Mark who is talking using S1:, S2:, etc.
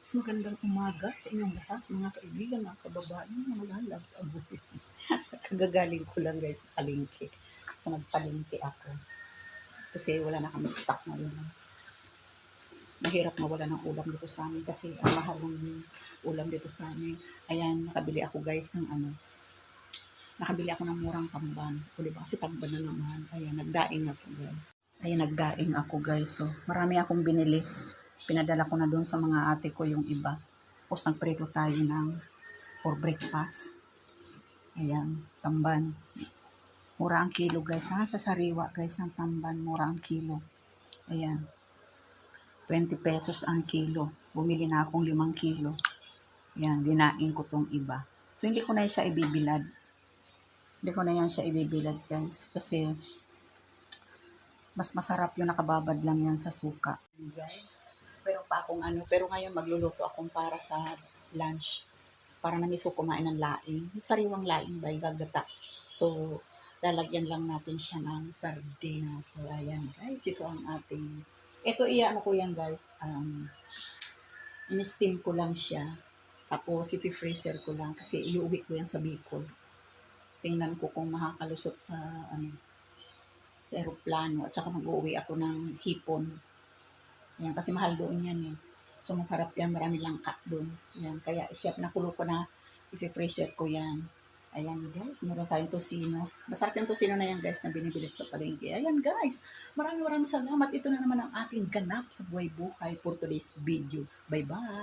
S1: guys, magandang umaga sa inyong lahat, mga kaibigan, mga kababayan, mga lalabs, abuti. Kagagaling ko lang guys sa palengke. So nagpalengke ako. Kasi wala na kami stock ngayon. Mahirap mawala ng ulam dito sa amin kasi ang mahal ng ulam dito sa amin. Ayan, nakabili ako guys ng ano, nakabili ako ng murang tamban. O diba? Kasi tamban na naman. Ayan, nagdaing ako guys. Ayan, nagdaing ako guys. So, marami akong binili. Pinadala ko na doon sa mga ate ko yung iba. Tapos nagprito tayo ng for breakfast. Ayan, tamban. Mura ang kilo guys. Ha? Sa sariwa guys ng tamban. Mura ang kilo. Ayan. 20 pesos ang kilo. Bumili na akong 5 kilo. Ayan, dinaing ko tong iba. So, hindi ko na siya ibibilad. Hindi ko na yan siya ibibilad guys. Kasi, mas masarap yung nakababad lang yan sa suka. Guys, pa akong ano, pero ngayon magluluto akong para sa lunch. Para na miso kumain ng laing. Yung sariwang laing ba, gagata. So, lalagyan lang natin siya ng sardinas. So, ayan guys, ito ang ating, ito iya ano ko yan guys, um, in-steam ko lang siya. Tapos, ipi-freezer ko lang kasi iuwi ko yan sa Bicol. Tingnan ko kung makakalusot sa, ano, sa aeroplano at saka mag-uwi ako ng hipon. Yan, kasi mahal doon yan eh. So, masarap yan. Marami lang cut doon. Yan, kaya siya nakulo ko na i-freezer ko yan. Ayan guys, meron tayong tosino. Masarap yung tosino na yan guys na binibilit sa palengke. Ayan guys, maraming maraming salamat. Ito na naman ang ating ganap sa buhay buhay for today's video. Bye-bye!